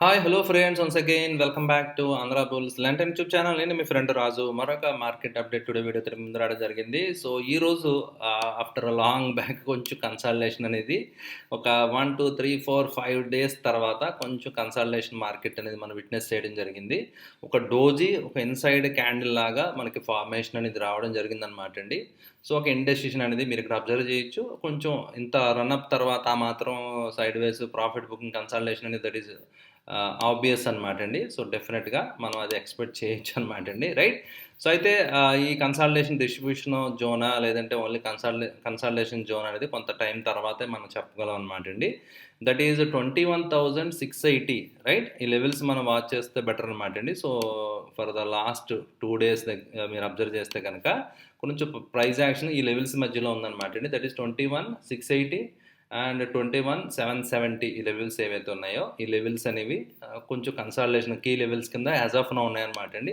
Hi hello friends once again welcome back to Andhra bulls Liton YouTube channel నేను మీ friend రాజు. మరొక market update today video తిరిగి ముందు రావడం జరిగింది. సో ఈ రోజు ఆఫ్టర్ లాంగ్ బ్యాక్ కొంచెం కన్సల్టేషన్ అనేది ఒక one two three four five days తర్వాత కొంచెం కన్సల్టేషన్ మార్కెట్ అనేది మనం విట్నెస్ చేయడం జరిగింది. ఒక డోజీ ఒక ఇన్సైడ్ క్యాండిల్ లాగా మనకి ఫార్మేషన్ అనేది రావడం జరిగింది అనమాట అండి. సో ఒక ఇండెసిషన్ అనేది మీరు ఇక్కడ అబ్జర్వ్ చేయొచ్చు. కొంచెం ఇంత రన్అప్ తర్వాత ఆ మాత్రం sideways profit booking consultation అనేది దట్ ఈస్ ఆబ్వియస్ అనమాట అండి. సో డెఫినెట్గా మనం అది ఎక్స్పెక్ట్ చేయొచ్చు అనమాట అండి. రైట్ సో అయితే ఈ కన్సల్టేషన్ డిస్ట్రిబ్యూషన్ జోనా లేదంటే ఓన్లీ కన్సల్టే కన్సల్టేషన్ జోన్ అనేది కొంత టైం తర్వాతే మనం చెప్పగలం అనమాట అండి. That is twenty one thousand six eighty right ఈ లెవెల్స్ మనం వాచ్ చేస్తే బెటర్ అనమాట అండి. So for the last two days మీరు అబ్జర్వ్ చేస్తే కనుక కొంచెం ప్రైస్ యాక్షన్ ఈ లెవెల్స్ మధ్యలో ఉందన్నమాట అండి. That is twenty one six eighty and twenty one seven seventy ఈ లెవెల్స్ ఏవైతే ఉన్నాయో ఈ లెవెల్స్ అనేవి కొంచెం కన్సల్టేషన్ కీ లెవెల్స్ కింద యాజ్ ఆఫ్ నా ఉన్నాయన్నమాట అండి.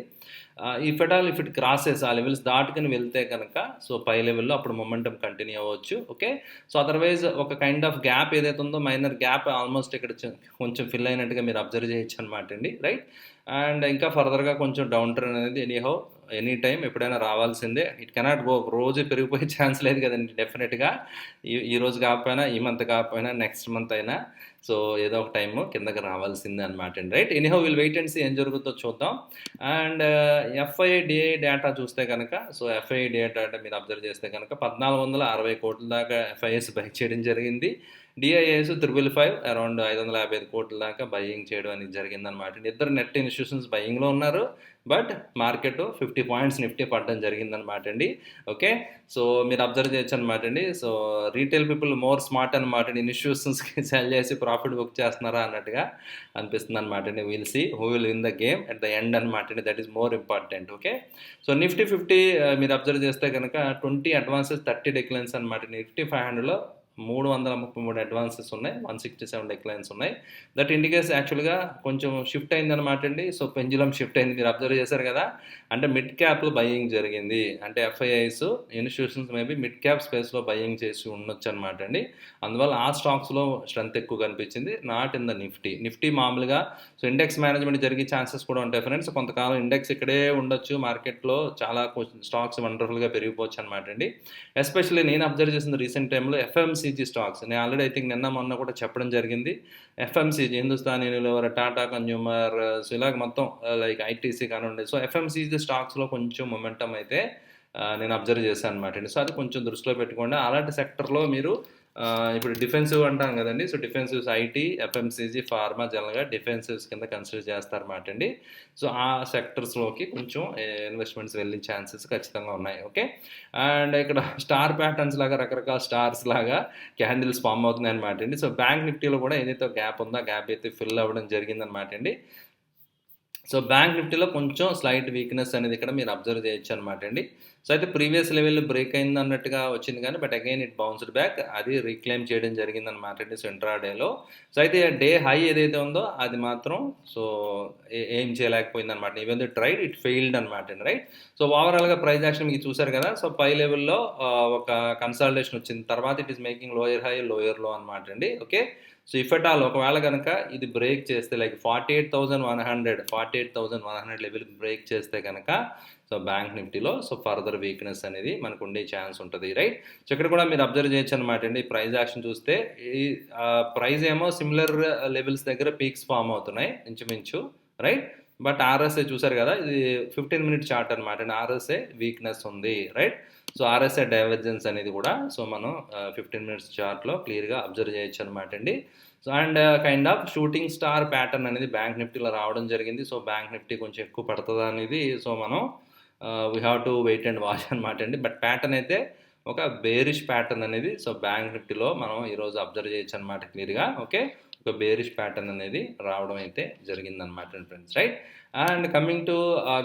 If at all if it crosses ఆ లెవెల్స్ దాటుకుని వెళ్తే కనుక సో పై లెవెల్లో అప్పుడు మొమెంటం కంటిన్యూ అవ్వచ్చు ఓకే సో అదర్వైజ్ ఒక కైండ్ ఆఫ్ గ్యాప్ ఏదైతే ఉందో మైనర్ గ్యాప్ ఆల్మోస్ట్ ఇక్కడ కొంచెం ఫిల్ అయినట్టుగా మీరు అబ్జర్వ్ చేయొచ్చు అనమాట అండి రైట్ అండ్ ఇంకా ఫర్దర్గా కొంచెం డౌన్ ట్రెండ్ అనేది ఎనీహౌ ఎనీ టైం ఎప్పుడైనా రావాల్సిందే. ఇట్ కెనాట్ గో రోజు పెరిగిపోయే ఛాన్స్ లేదు కదండి డెఫినెట్గా. ఈ ఈ రోజు కాకపోయినా ఈ మంత్ కాకపోయినా నెక్స్ట్ మంత్ అయినా. సో ఏదో ఒక టైము కిందకి రావాల్సిందే అనమాట అండి. Right anyhow will wait and see ఏం జరుగుతుందో చూద్దాం. అండ్ uh, ఎఫ్ఐడిఐ డేటా చూస్తే కనుక సో ఎఫ్ఐ డేటా మీరు అబ్జర్వ్ చేస్తే కనుక పద్నాలుగు వందల అరవై కోట్ల దాకా ఎఫ్ఐఎస్ బైక్ చేయడం జరిగింది. డిఐఎస్ త్రిబుల్ ఫైవ్ అరౌండ్ ఐదు వందల యాభై ఐదు కోట్ల దాకా బయ్యింగ్ చేయడం అనేది జరిగిందనమాట ఇద్దరు నెట్ ఇన్స్టిట్యూషన్స్ బయ్యింగ్లో ఉన్నారు but market fifty points Nifty పడడం జరిగిందనమాట అండి. ఓకే సో మీరు అబ్జర్వ్ చేయొచ్చు అనమాట అండి. So retail people more smart అనమాట అండి. ఇన్స్టిట్యూషన్స్కి సెల్ చేసి ప్రాఫిట్ బుక్ చేస్తున్నారా అన్నట్టుగా అనిపిస్తుంది అనమాట అండి. Will see who will win the game at the end అనమాట అండి. That is more important okay so Nifty fifty మీరు అబ్జర్వ్ చేస్తే కనుక ట్వంటీ అడ్వాన్సెస్ థర్టీ డెక్లైన్స్ అనమాట నిఫ్టీ ఫైవ్ హండ్రెడ్లో మూడు వందల ముప్పై మూడు అడ్వాన్సెస్ ఉన్నాయి వన్ సిక్స్టీ సెవెన్ డెక్లైన్స్ ఉన్నాయి దట్ ఇండికేట్స్ యాక్చువల్గా కొంచెం షిఫ్ట్ అయింది అనమాట అండి. సో పెంజులం షిఫ్ట్ అయింది. మీరు అబ్జర్వ్ చేశారు కదా? అంటే మిడ్ క్యాప్లో బయ్యింగ్ జరిగింది. అంటే FIIs institutions maybe mid cap స్పేస్లో బయ్యింగ్ చేసి ఉండొచ్చు అనమాట అండి. అందువల్ల ఆ స్టాక్స్లో స్ట్రెంత్ ఎక్కువ కనిపించింది. Not in the Nifty Nifty మామూలుగా సో ఇండెక్స్ మేనేజ్మెంట్ జరిగే ఛాన్సెస్ కూడా ఉంటాయి ఫ్రెండ్స్ కొంతకాలం ఇండెక్స్ ఇక్కడే ఉండొచ్చు. మార్కెట్లో చాలా స్టాక్స్ వండర్ఫుల్గా పెరిగిపోవచ్చు అనమాట అండి. ఎస్పెషల్లీ నేను అబ్జర్వ్ చేసిన రీసెంట్ టైంలో ఎఫ్ఎంసీజీ స్టాక్స్ నేను ఆల్రెడీ ఐ థింక్ నిన్న మొన్న కూడా చెప్పడం జరిగింది. FMCG Hindustan Unilever Tata consumer so ఇలాగ మొత్తం uh, లైక్ ఐటీసీ కానివ్వండి. సో ఎఫ్ఎంసీజీ స్టాక్స్లో కొంచెం మొమెంటం అయితే uh, నేను అబ్జర్వ్ చేశాను అనమాట సో అది కొంచెం దృష్టిలో పెట్టుకోండి. అలాంటి సెక్టర్లో మీరు ఇప్పుడు డిఫెన్సివ్ అంటాం కదండి. So defensives IT FMCG pharma జనరల్గా డిఫెన్సివ్స్ కింద కన్సిడర్ చేస్తారన్నమాట అండి. సో ఆ సెక్టర్స్లోకి కొంచెం ఇన్వెస్ట్మెంట్స్ వెళ్ళే ఛాన్సెస్ ఖచ్చితంగా ఉన్నాయి. ఓకే అండ్ ఇక్కడ స్టార్ ప్యాటర్న్స్ లాగా రకరకాల స్టార్స్ లాగా క్యాండిల్స్ ఫామ్ అవుతున్నాయి అనమాట అండి. సో బ్యాంక్ నిఫ్టీలో కూడా ఏదైతే గ్యాప్ ఉందో గ్యాప్ అయితే ఫిల్ అవ్వడం జరిగిందనమాట అండి. సో బ్యాంక్ నిఫ్టీలో కొంచెం స్లైట్ వీక్నెస్ అనేది ఇక్కడ మీరు అబ్జర్వ్ చేయొచ్చు అనమాట అండి. సో అయితే ప్రీవియస్ లెవెల్ బ్రేక్ అయింది అన్నట్టుగా వచ్చింది కానీ but again it bounced back. అది రీక్లెయిమ్ చేయడం జరిగింది అనమాట అండి సో ఇంట్రా డేలో సో అయితే డే హై ఏదైతే ఉందో అది మాత్రం సో ఏం చేయలేకపోయింది అనమాట even the tried it failed అనమాట అండి రైట్ సో ఓవరాల్గా ప్రైజ్ యాక్షన్ మీకు చూసారు కదా? సో పై లెవెల్లో ఒక కన్సల్టేషన్ వచ్చింది. తర్వాత it is making lower high లోయర్లో అనమాట అండి okay so if at all ఒకవేళ కనుక ఇది బ్రేక్ చేస్తే like forty eight thousand one hundred forty eight thousand one hundred level break చేస్తే కనుక సో బ్యాంక్ నిఫ్టీలో సో ఫర్దర్ వీక్నెస్ అనేది మనకు ఉండే ఛాన్స్ ఉంటుంది రైట్ సో ఇక్కడ కూడా మీరు అబ్జర్వ్ చేయొచ్చు అనమాట అండి. ప్రైస్ యాక్షన్ చూస్తే ఈ ప్రైస్ ఏమో సిమిలర్ లెవెల్స్ దగ్గర పీక్స్ ఫామ్ అవుతున్నాయి ఇంచుమించు రైట్ బట్ ఆర్ఎస్ఏ చూసారు కదా ఇది ఫిఫ్టీన్ మినిట్ చార్ట్ అనమాట అండి. ఆర్ఎస్ఏ వీక్నెస్ ఉంది రైట్ సో ఆర్ఎస్ఏ డైవర్జెన్స్ అనేది కూడా సో మనం ఫిఫ్టీన్ మినిట్స్ చార్ట్లో క్లియర్గా అబ్జర్వ్ చేయొచ్చు అనమాట అండి. So and kind of shooting star pattern అనేది బ్యాంక్ నిఫ్టీలో రావడం జరిగింది. సో బ్యాంక్ నిఫ్టీ కొంచెం ఎక్కువ పడుతుందా అనేది సో మనం we have to wait and watch అనమాట అండి. బట్ ప్యాటర్న్ అయితే ఒక బేరిష్ ప్యాటర్న్ అనేది సో బ్యాంక్ నిఫ్టీలో మనం ఈరోజు అబ్జర్వ్ చేయొచ్చు అనమాట క్లియర్గా ఓకే ఒక బేరిష్ ప్యాటర్న్ అనేది రావడం అయితే జరిగిందనమాట friends right and coming to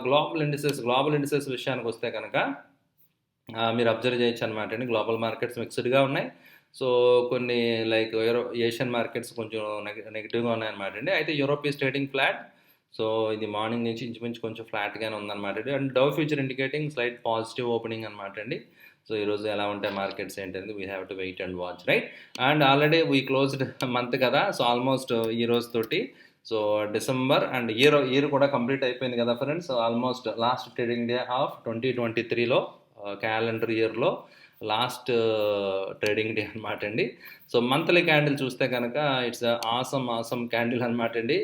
global indices global indices విషయానికి వస్తే కనుక మీరు అబ్జర్వ్ చేయొచ్చు అనమాట అండి. గ్లోబల్ మార్కెట్స్ మిక్స్డ్గా ఉన్నాయి. సో కొన్ని లైక్ యూరో ఏషియన్ మార్కెట్స్ కొంచెం నెగిటివ్గా ఉన్నాయన్నమాట అండి. అయితే Europe is trading flat so ఇది మార్నింగ్ నుంచి ఇంచుమించు కొంచెం ఫ్లాట్గానే ఉందన్నమాట అండి. And Dow future indicating slight positive opening అనమాట అండి. సో ఈరోజు ఎలా ఉంటాయి మార్కెట్స్ ఏంటనేది we have to wait and watch right and already we closed month కదా. సో ఆల్మోస్ట్ ఈ రోజు తోటి so December and year year కూడా కంప్లీట్ అయిపోయింది కదా friends almost last trading day of twenty twenty త్రీలో క్యాలెండర్ ఇయర్లో లాస్ట్ ట్రేడింగ్ డే అనమాట అండి. సో మంత్లీ క్యాండిల్ చూస్తే కనుక ఇట్స్ ఆసమ్ ఆసమ్ క్యాండిల్ అనమాట అండి.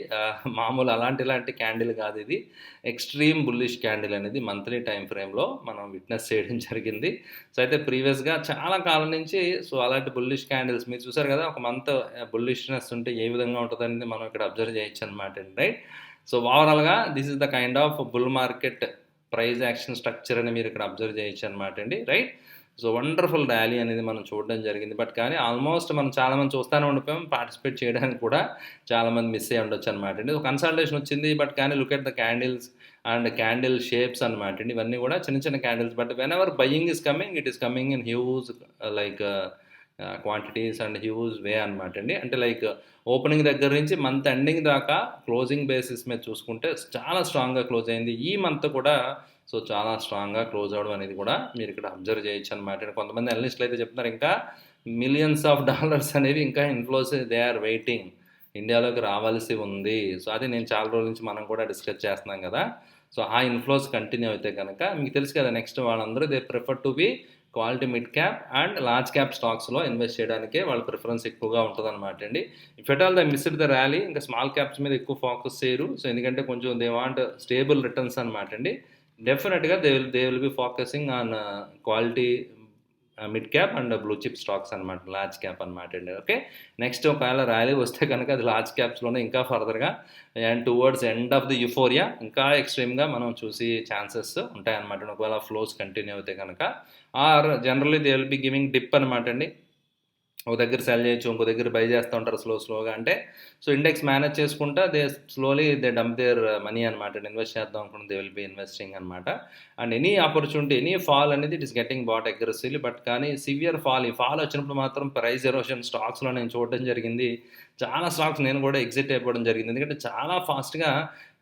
మామూలు అలాంటి ఇలాంటి క్యాండిల్ కాదు ఇది. ఎక్స్ట్రీమ్ బుల్లిష్ క్యాండిల్ అనేది మంత్లీ టైం ఫ్రేమ్లో మనం విట్నెస్ చేయడం జరిగింది. సో అయితే ప్రీవియస్గా చాలా కాలం నుంచి సో అలాంటి బుల్లిష్ క్యాండిల్స్ మీరు చూసారు కదా ఒక మంత్ బుల్లిష్నెస్ ఉంటే ఏ విధంగా ఉంటుందనేది మనం ఇక్కడ అబ్జర్వ్ చేయొచ్చు అనమాట అండి రైట్ సో ఓవరాల్గా this is the kind of bull market price action structure అని మీరు ఇక్కడ అబ్జర్వ్ చేయొచ్చు అనమాట అండి రైట్? సో వండర్ఫుల్ ర్యాలీ అనేది మనం చూడడం జరిగింది. బట్ కానీ ఆల్మోస్ట్ మనం చాలామంది చూస్తూనే ఉండిపోయాం పార్టిసిపేట్ చేయడానికి కూడా చాలామంది మిస్ అయ్యి ఉండొచ్చు అనమాట అండి. కన్సల్టేషన్ వచ్చింది బట్ కానీ look at the candles and candle shapes అనమాట అండి. ఇవన్నీ కూడా చిన్న చిన్న candles but whenever buying is coming it is coming in huge like quantities and huge way అనమాట అండి. అంటే లైక్ ఓపెనింగ్ దగ్గర నుంచి మంత్ ఎండింగ్ దాకా క్లోజింగ్ బేసిస్ మీద చూసుకుంటే చాలా స్ట్రాంగ్గా క్లోజ్ అయింది. ఈ మంత్ కూడా సో చాలా స్ట్రాంగ్గా క్లోజ్ అవడం అనేది కూడా మీరు ఇక్కడ అబ్జర్వ్ చేయొచ్చు అనమాట కొంతమంది అనలిస్టులు అయితే చెప్తున్నారు ఇంకా మిలియన్స్ ఆఫ్ డాలర్స్ అనేవి ఇంకా ఇన్ఫ్లోస్ దే ఆర్ వెయిటింగ్ ఇండియాలోకి రావాల్సి ఉంది. సో అది నేను చాలా రోజుల నుంచి మనం కూడా డిస్కస్ చేస్తున్నాం కదా. సో ఆ ఇన్ఫ్లోస్ కంటిన్యూ అయితే కనుక మీకు తెలుసు కదా నెక్స్ట్ వాళ్ళందరూ they prefer to be quality mid cap and large cap స్టాక్స్లో ఇన్వెస్ట్ చేయడానికే వాళ్ళ ప్రిఫరెన్స్ ఎక్కువగా ఉంటుంది అనమాట అండి. If at all the missed the rally ఇంకా స్మాల్ క్యాప్స్ మీద ఎక్కువ ఫోకస్ చేయరు. సో ఎందుకంటే కొంచెం దే వాంట్ స్టేబుల్ రిటర్న్స్ అనమాట అండి. డెఫినెట్గా they will they will be focusing on quality mid cap and blue chip stocks అనమాట లార్జ్ క్యాప్ అనమాట అండి. ఓకే నెక్స్ట్ ఒకవేళ ర్యాలీ వస్తే కనుక అది లార్జ్ క్యాప్స్లోనే ఇంకా ఫర్దర్గా and towards end of the euphoria ఇంకా ఎక్స్ట్రీమ్గా మనం చూసి ఛాన్సెస్ ఉంటాయన్నమాట. ఒకవేళ ఫ్లోస్ కంటిన్యూ అయితే కనుక or generally they will be giving dip అనమాట అండి. ఒక దగ్గర సెల్ చేయొచ్చు ఇంకో దగ్గర బై చేస్తూ ఉంటారు స్లో స్లోగా అంటే సో ఇండెక్స్ మేనేజ్ చేసుకుంటా they slowly they dump their money అనమాట ఇన్వెస్ట్ చేద్దాం అనుకుంటే దే విల్ బి ఇన్వెస్టింగ్ అనమాట and any opportunity any fall అనేది it is getting bought aggressively but కానీ సివియర్ ఫాల్ ఈ ఫాల్ వచ్చినప్పుడు మాత్రం ప్రైస్ ఎరోషన్ స్టాక్స్లో నేను చూడడం జరిగింది. చాలా స్టాక్స్ నేను కూడా ఎగ్జిట్ అయిపోవడం జరిగింది. ఎందుకంటే చాలా ఫాస్ట్గా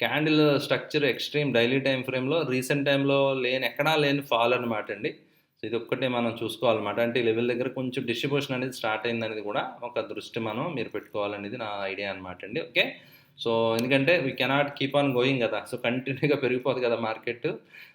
candle structure extreme daily time ఫ్రేమ్లో రీసెంట్ టైంలో లేని ఎక్కడా లేని ఫాల్ అనమాట అండి. సో ఇది ఒక్కటే మనం చూసుకోవాలన్నమాట. అంటే లెవెల్ దగ్గర కొంచెం డిస్ట్రిబ్యూషన్ అనేది స్టార్ట్ అయిందనేది కూడా ఒక దృష్టి మనం మీరు పెట్టుకోవాలనేది నా ఐడియా అనమాట అండి. ఓకే? సో ఎందుకంటే we cannot keep on going కదా. సో కంటిన్యూగా పెరిగిపోదు కదా మార్కెట్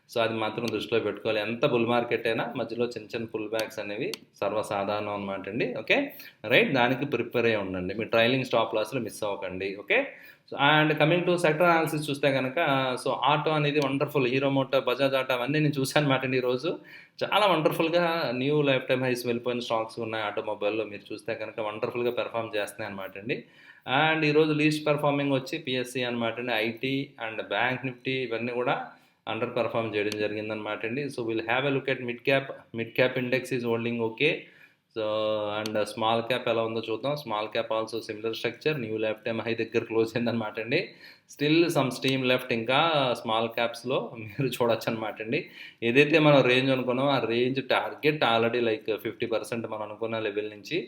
సో అది మాత్రం దృష్టిలో పెట్టుకోవాలి. ఎంత బుల్ మార్కెట్ అయినా మధ్యలో చిన్న చిన్న పుల్ బ్యాగ్స్ అనేవి సర్వసాధారణం అనమాట అండి. ఓకే రైట్ దానికి ప్రిపేర్ అయ్యి ఉండండి. మీ ట్రైలింగ్ స్టాప్ లాస్లో మిస్ అవ్వకండి. Okay so and coming to sector analysis చూస్తే కనుక సో ఆటో అనేది wonderful hero Moto Bajaj auto అవన్నీ నేను చూశాను అనమాట అండి ఈరోజు. చాలా వండర్ఫుల్గా న్యూ లైఫ్ టైమ్ హైస్ వెళ్ళిపోయిన స్టాక్స్ ఉన్నాయి ఆటోమొబైల్లో. మీరు చూస్తే కనుక వండర్ఫుల్గా పెర్ఫామ్ చేస్తున్నాయి అనమాట అండి. అండ్ ఈరోజు లీస్ట్ పెర్ఫార్మింగ్ వచ్చి పిఎస్సి అనమాట అండి ఐటీ అండ్ బ్యాంక్ నిఫ్టీ ఇవన్నీ కూడా అండర్ పెర్ఫామ్ చేయడం జరిగిందనమాట అండి. So will have a look at mid cap mid cap index is holding okay so and small cap ఎలా ఉందో చూద్దాం. Small cap also similar structure. New left MI దగ్గర close అయిందనమాట అండి. స్టిల్ సమ్ స్టీమ్ లెఫ్ట్ ఇంకా small క్యాప్స్లో మీరు చూడొచ్చు అనమాట అండి. ఏదైతే మనం రేంజ్ అనుకున్నామో ఆ range target already like fifty percent మనం అనుకున్న లెవెల్ నుంచి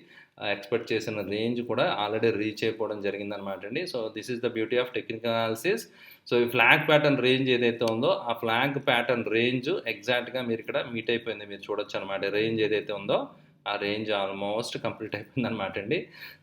ఎక్స్పెక్ట్ చేసిన రేంజ్ కూడా ఆల్రెడీ రీచ్ అయిపోవడం జరిగిందనమాట అండి. So this is the beauty of technical analysis. So ఈ ఫ్లాగ్ ప్యాటర్న్ రేంజ్ ఏదైతే ఉందో ఆ ఫ్లాగ్ ప్యాటర్న్ రేంజ్ ఎగ్జాక్ట్గా మీరు ఇక్కడ మీట్ అయిపోయింది. మీరు చూడొచ్చు అనమాట రేంజ్ ఏదైతే ఉందో. ఆ రేంజ్ ఆల్మోస్ట్ కంప్లీట్ అయిపోయింది అనమాట అండి.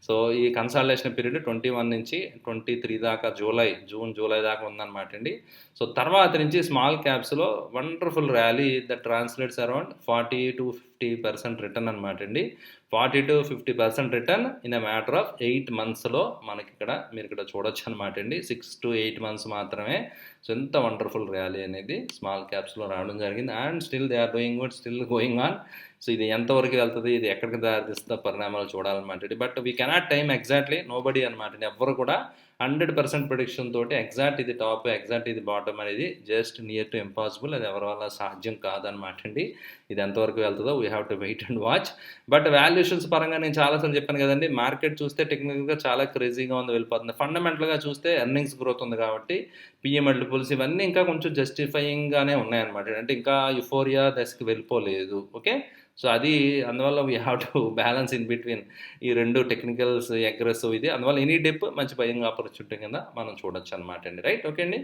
సో ఈ కన్సల్టేషన్ పీరియడ్ ట్వంటీ వన్ నుంచి ట్వంటీ త్రీ దాకా జూలై జూన్ జూలై దాకా ఉందన్నమాట అండి. సో తర్వాత నుంచి small క్యాప్స్లో wonderful rally the translates around forty to fifty percent return అనమాట అండి. Forty to fifty percent return in a matter of eight మంత్స్లో మనకి ఇక్కడ మీరు ఇక్కడ చూడొచ్చు అనమాట అండి. సిక్స్ టు ఎయిట్ మంత్స్ మాత్రమే. సో ఎంత వండర్ఫుల్ ర్యాలీ అనేది స్మాల్ క్యాప్స్లో రావడం జరిగింది. And still they are doing good still going on so ఇది ఎంతవరకు వెళ్తుంది ఇది ఎక్కడికి దారితీస్తుందో పరిణామాలు చూడాలన్నమాట but we cannot time exactly nobody అనమాట ఎవ్వరు కూడా హండ్రెడ్ పర్సెంట్ ప్రొడిక్షన్ తోటి ఎగ్జాక్ట్ ఇది టాప్ ఎగ్జాక్ట్ ఇది బాటమ్ అనేది జస్ట్ నియర్ టు ఇంపాసిబుల్ అది ఎవరి వల్ల సాధ్యం కాదనమాట అండి. ఇది ఎంతవరకు వెళ్తుందో we have to wait and watch but valuations పరంగా నేను చాలాసార్లు చెప్పాను కదండి మార్కెట్ చూస్తే టెక్నికల్గా చాలా క్రేజీగా ఉంది వెళ్ళిపోతుంది. ఫండమెంటల్గా చూస్తే ఎర్నింగ్స్ గ్రోత్ ఉంది కాబట్టి పిఎం మల్టిపుల్స్ ఇవన్నీ ఇంకా కొంచెం జస్టిఫైయింగ్గానే ఉన్నాయన్నమాట. అంటే ఇంకా యుఫోరియా దశకి వెళ్ళిపోలేదు ఓకే సో అది అందువల్ల we have to balance in between ఈ రెండు టెక్నికల్స్ అగ్రెసివ్ ఇది. అందువల్ల ఎనీ డెప్ మంచి భయంగా ఆపర్చునిటీ కింద మనం చూడొచ్చు అనమాట అండి. రైట్ ఓకే అండి?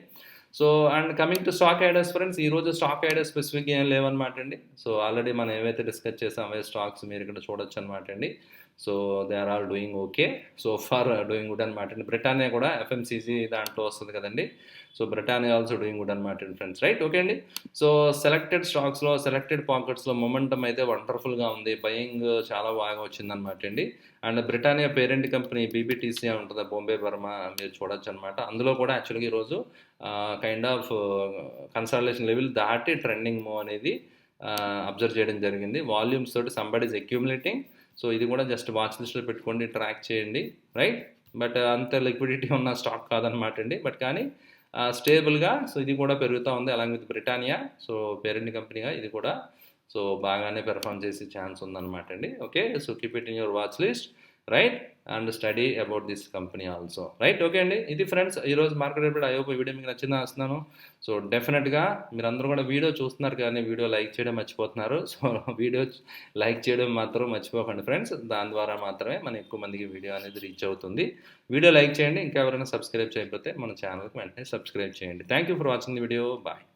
So and coming to stock ideas friends ఈ రోజు స్టాక్ ఐడియా స్పెసిఫిక్ ఏం లేవన్నమాట అండి. సో ఆల్రెడీ మనం ఏవైతే డిస్కస్ చేసాం అవే స్టాక్స్ మీరు ఇక్కడ చూడొచ్చు అనమాట అండి. So they are all doing okay so far doing good అనమాట అండి బ్రిటానియా కూడా ఎఫ్ఎంసీజీ దాంట్లో వస్తుంది కదండి. So Britannia also doing good అనమాట అండి ఫ్రెండ్స్ రైట్ ఓకే అండి? సో సెలెక్టెడ్ స్టాక్స్లో సెలెక్టెడ్ పాకెట్స్లో మొమెంటం అయితే వండర్ఫుల్గా ఉంది. బయింగ్ uh, చాలా బాగా వచ్చిందనమాట అండి. And Britannia parent company BBTC ఉంటుంది బొంబే బర్మ మీరు చూడొచ్చు అనమాట అందులో కూడా యాక్చువల్గా ఈరోజు కైండ్ ఆఫ్ కన్సల్టేషన్ లెవెల్ దాటి ట్రెండింగ్ మూవ్ అనేది uh, అబ్జర్వ్ చేయడం జరిగింది. వాల్యూమ్స్ తోటి సంబడ్ ఈజ్ అక్యూములేటింగ్ సో ఇది కూడా జస్ట్ వాచ్ లిస్ట్లో పెట్టుకోండి ట్రాక్ చేయండి రైట్ బట్ uh, అంత లిక్విడిటీ ఉన్న స్టాక్ కాదనమాట అండి. బట్ కానీ uh, స్టేబుల్గా సో ఇది కూడా పెరుగుతూ ఉంది అలాగే విత్ బ్రిటానియా సో పేరెంట్ కంపెనీగా ఇది కూడా సో బాగానే పెర్ఫామ్ చేసే ఛాన్స్ ఉందన్నమాట అండి. Okay so keep it in your watch list right and study about this company also right okay అండి? ఇది ఫ్రెండ్స్ ఈరోజు market report I hope video మీకు నచ్చిందని వస్తున్నాను సో డెఫినెట్గా మీరందరూ కూడా వీడియో చూస్తున్నారు కానీ వీడియో లైక్ చేయడం మర్చిపోతున్నారు. సో వీడియో లైక్ చేయడం మాత్రం మర్చిపోకండి ఫ్రెండ్స్ దాని ద్వారా మాత్రమే మన ఎక్కువ మందికి వీడియో అనేది రీచ్ అవుతుంది. వీడియో లైక్ చేయండి. ఇంకా ఎవరైనా సబ్స్క్రైబ్ చేయకపోతే మన ఛానల్కి వెంటనే సబ్స్క్రైబ్ చేయండి. Thank you for watching the video bye